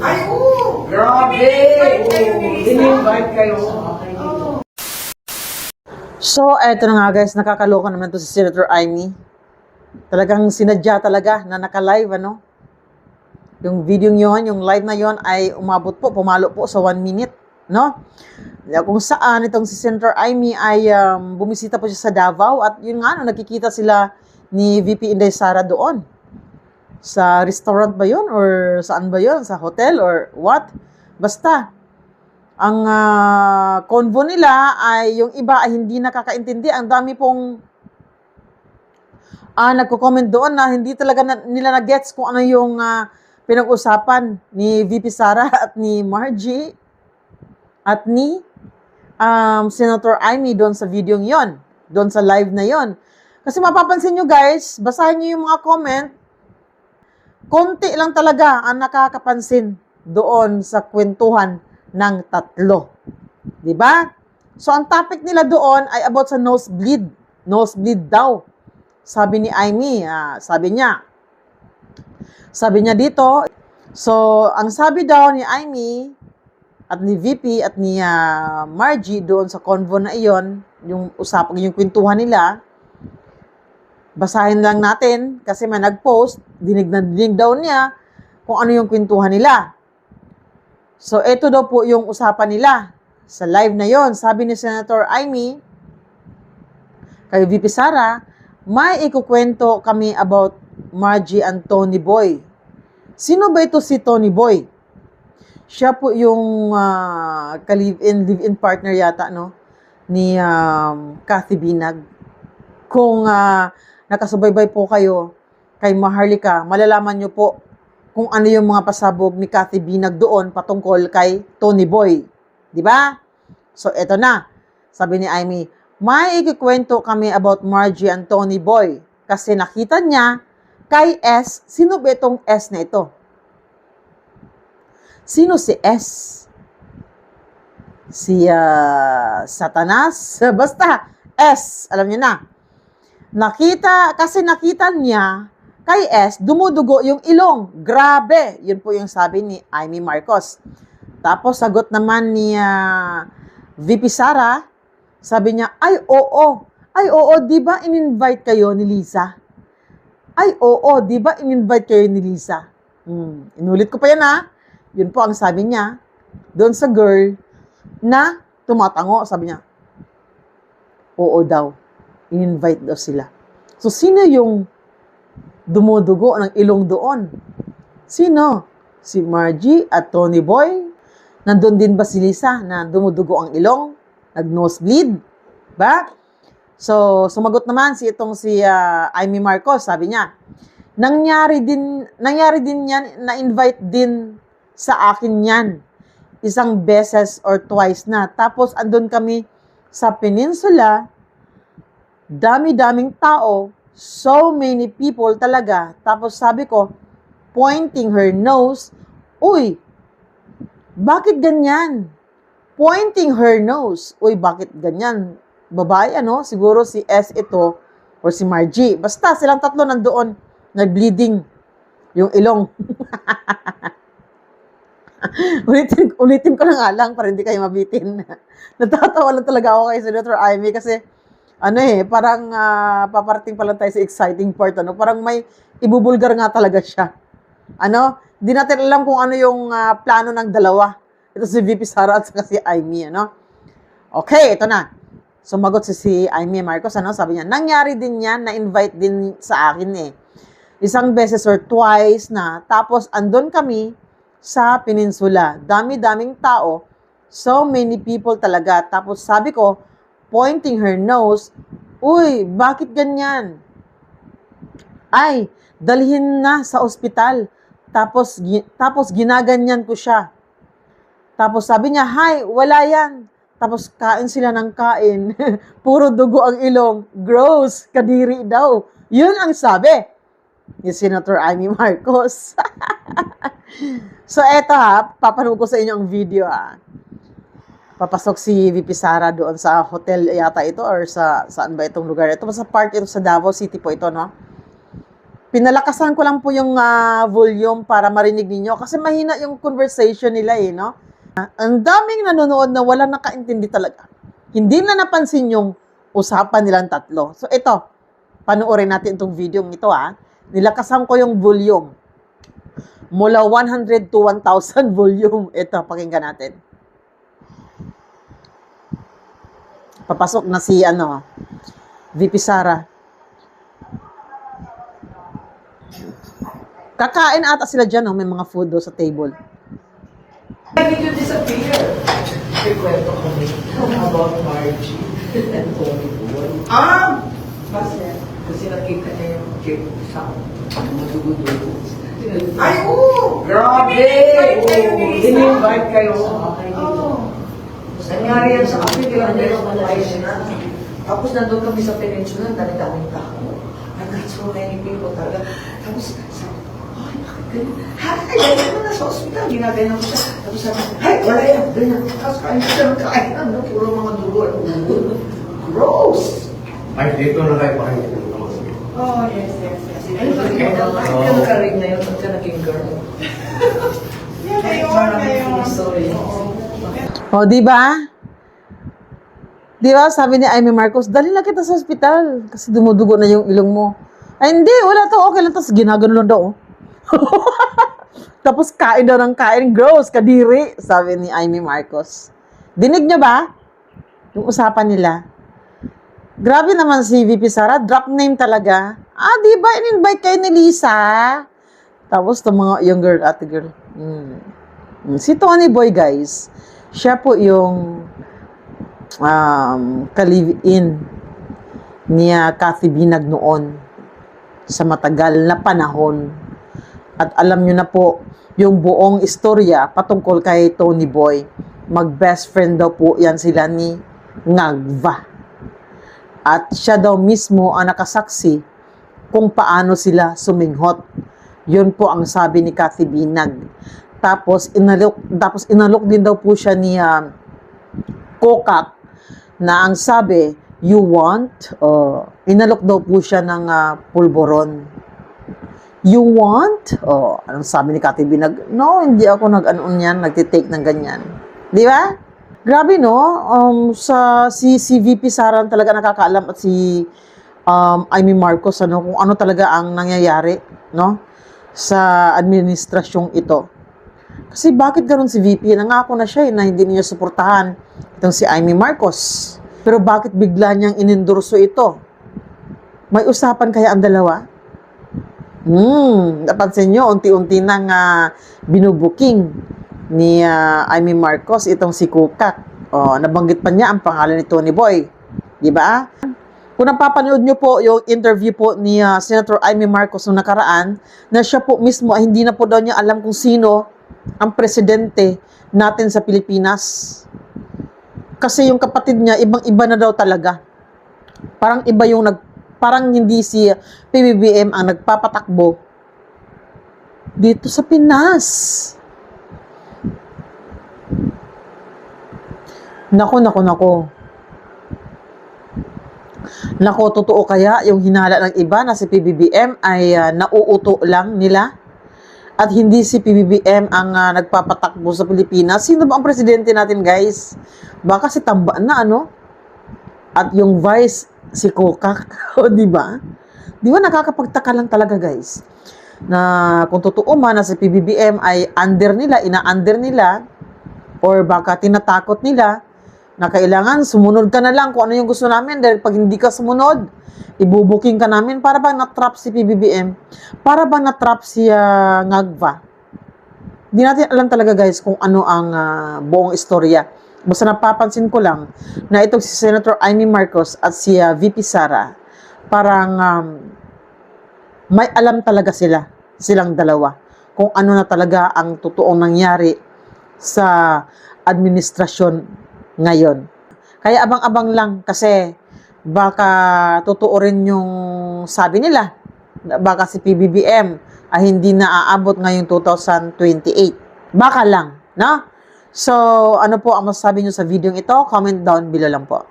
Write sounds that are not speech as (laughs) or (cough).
Ay, oo! Grabe! Ini-invite kayo. So, eto na nga guys, nakakaloka naman to si Senator Amy. Talagang sinadya talaga na naka-live, ano? Yung video yon, yung live na yon ay umabot po, pumalo po sa one minute, no? Kung saan itong si Senator Amy ay um, bumisita po siya sa Davao at yun nga, no, nakikita sila ni VP Inday Sara doon. Sa restaurant ba yun? Or saan ba yun? Sa hotel? Or what? Basta, ang ah, convo nila ay yung iba ay hindi nakakaintindi. Ang dami pong ah nagko-comment doon na hindi talaga na, nila na-gets kung ano yung ah, pinag-usapan ni VP Sara (laughs) at ni Margie at ni um, Senator Amy doon sa video yon, doon sa live na yon. Kasi mapapansin nyo guys, basahin nyo yung mga comment, konti lang talaga ang nakakapansin doon sa kwentuhan ng tatlo. 'Di ba? So ang topic nila doon ay about sa nosebleed. Nosebleed daw. Sabi ni Amy, ah, sabi niya. Sabi niya dito, so ang sabi daw ni Amy at ni VP at ni ah, Margie doon sa convo na iyon, yung usapan, yung kwentuhan nila, basahin lang natin kasi may nag-post, dinig na dinig daw niya kung ano yung kwentuhan nila. So, ito daw po yung usapan nila sa live na yon. Sabi ni Senator Amy, kay VP Sara, may ikukwento kami about Margie and Tony Boy. Sino ba ito si Tony Boy? Siya po yung uh, ka-live-in, live-in partner yata, no? Ni um, Kathy Binag. Kung ah, nakasubaybay po kayo kay Maharlika, malalaman nyo po kung ano yung mga pasabog ni Kathy Binag doon patungkol kay Tony Boy. Di ba? So, eto na. Sabi ni Amy, may ikikwento kami about Margie and Tony Boy kasi nakita niya kay S, sino ba itong S na ito? Sino si S? Si ah, Satanas? (laughs) Basta, S. Alam niyo na. Nakita, kasi nakita niya kay S, dumudugo yung ilong. Grabe! Yun po yung sabi ni Amy Marcos. Tapos, sagot naman ni ah, VP Sara, sabi niya, ay, oo. Ay, oo, di ba in-invite kayo ni Lisa? Ay, oo, di ba in-invite kayo ni Lisa? Hmm, inulit ko pa yan ha. Yun po ang sabi niya doon sa girl na tumatango. Sabi niya, oo daw. In-invite daw sila. So, sino yung dumudugo ng ilong doon? Sino? Si Margie at Tony Boy? Nandun din ba si Lisa na dumudugo ang ilong? Nag-nosebleed? Ba? So, sumagot naman si itong si ah, Amy Marcos, sabi niya, nangyari din, nangyari din yan, na-invite din sa akin yan. Isang beses or twice na. Tapos, andun kami sa peninsula, dami-daming tao, so many people talaga. Tapos sabi ko, pointing her nose, uy, bakit ganyan? Pointing her nose, uy, bakit ganyan? Babae, ano? Siguro si S ito, or si Margie. Basta silang tatlo nandoon, nag-bleeding yung ilong. (laughs) ulitin, ulitin ko lang para hindi kayo mabitin. (laughs) Natatawa lang talaga ako kay Senator Amy kasi ano eh, parang ah, paparating pa lang tayo sa exciting part. Ano? Parang may ibubulgar nga talaga (laughs) siya. Ano? Di natin alam kung ano yung ah, plano ng dalawa. Ito si VP Sara at si Amy. Ano? Okay, ito na. Sumagot si, si Amy Marcos. Ano? Sabi niya, nangyari din yan, na-invite din sa akin eh. Isang beses or twice na. Tapos andon kami sa peninsula. Dami-daming tao. So many people talaga. Tapos sabi ko, pointing her nose, Uy, bakit ganyan? Ay, dalhin na sa ospital. Tapos, gi- tapos ginaganyan ko siya. Tapos sabi niya, Hi, wala yan. Tapos kain sila ng kain. (laughs) Puro dugo ang ilong. Gross, kadiri daw. Yun ang sabi ni Senator Amy Marcos. (laughs) so eto ha, papanood ko sa inyo ang video ha. Papasok si VP Sara doon sa hotel yata ito or sa saan ba itong lugar ito? Sa park ito sa Davao City po ito, no? pinalakasan ko lang po yung ah, volume para marinig ninyo kasi mahina yung conversation nila eh, no? Ang daming nanonood na wala nakaintindi talaga. Hindi na napansin yung usapan nilang tatlo. So ito, panoorin natin itong video ito ah. Nilakasan ko yung volume. Mula 100 to 1,000 (laughs) volume. Ito, pakinggan natin. Papasok na si ano, VP Sara. Kakain ata sila dyan, oh. may mga food do sa table. Why did you disappear? May kwento kami about Margie and Tony Boy. Ah! Kasi, kasi nakita niya yung cake sa madugo-dugo. Ay, oo! Grabe! In-invite kayo kayo. Oo. Nangyari yan sa akin, di lang din ako na. Tapos nandun kami sa peninsula, dami-daming tao. I got so many people talaga. Tapos sabi, ay, bakit ganyan? Ha, ganyan na sa ospital, ginagayan ko siya. Tapos sabi, ay, wala yan, ganyan. Tapos kain siya kain, ano, puro mga dugo at ulo. Gross! Ay, dito na kayo ng mga Oh, yes, yes, yes. Ay, bakit ka ka nakarig na yun, bakit ka naging girl? Yeah, Ay, ngayon, ngayon. sorry. O, di ba? Di ba, sabi ni Amy Marcos, dali lang kita sa ospital kasi dumudugo na yung ilong mo. Ay, hindi, wala to, okay lang. Tapos ginagano lang daw. oh. (laughs) Tapos kain daw ng kain, gross, kadiri, sabi ni Amy Marcos. Dinig niyo ba? Yung usapan nila. Grabe naman si VP Sara, drop name talaga. Ah, di ba, in-invite kayo ni Lisa? Tapos itong mga young girl, ate girl. Hmm. Si Tony Boy, guys, siya po yung um, ka-live-in niya Kathy Binag noon sa matagal na panahon. At alam nyo na po, yung buong istorya patungkol kay Tony Boy. Mag-best friend daw po yan sila ni Ngagva. At siya daw mismo ang nakasaksi kung paano sila suminghot. Yun po ang sabi ni Kathy Binag. Tapos inalok, tapos inalok din daw po siya ni um, Kokak na ang sabi, you want, uh, inalok daw po siya ng uh, pulboron. You want? Oh, anong sabi ni Kati Binag? No, hindi ako nag-ano yan, nagtitake ng ganyan. Di ba? Grabe, no? Um, sa, si, si VP Saran talaga nakakaalam at si um, Amy Marcos, ano, kung ano talaga ang nangyayari, no? Sa administrasyong ito. Kasi bakit ganun si VP? Nangako na siya eh, na hindi niya suportahan itong si Amy Marcos. Pero bakit bigla niyang inendorso ito? May usapan kaya ang dalawa? Hmm, napansin nyo, unti-unti nang ah, binubuking ni ah, Amy Marcos itong si Kukak. Oh, nabanggit pa niya ang pangalan ni Tony Boy. Di ba? Kung napapanood nyo po yung interview po ni ah, Senator Amy Marcos noong nakaraan, na siya po mismo ay hindi na po daw niya alam kung sino ang presidente natin sa Pilipinas. Kasi yung kapatid niya, ibang-iba na daw talaga. Parang iba yung nag parang hindi si PBBM ang nagpapatakbo dito sa Pinas. Nako, nako, nako. Nako, totoo kaya yung hinala ng iba na si PBBM ay ah, nauuto lang nila? At hindi si PBBM ang ah, nagpapatakbo sa Pilipinas. Sino ba ang presidente natin, guys? Baka si Tamba na, ano? At yung vice, si Kokak. (laughs) o, di ba? Di ba nakakapagtaka lang talaga, guys? Na kung totoo man na si PBBM ay under nila, ina-under nila, or baka tinatakot nila, na kailangan sumunod ka na lang kung ano yung gusto namin dahil pag hindi ka sumunod, ibubuking ka namin para bang na-trap si PBBM, para bang na-trap si ah, Ngagva. Di natin alam talaga guys kung ano ang ah, buong istorya. Basta napapansin ko lang na itong si Senator Amy Marcos at si ah, VP Sara, parang um, may alam talaga sila, silang dalawa, kung ano na talaga ang totoong nangyari sa administrasyon ngayon. Kaya abang-abang lang kasi baka totoo rin yung sabi nila. Baka si PBBM ay hindi na aabot ngayong 2028. Baka lang, no? So, ano po ang masasabi nyo sa video ito? Comment down below lang po.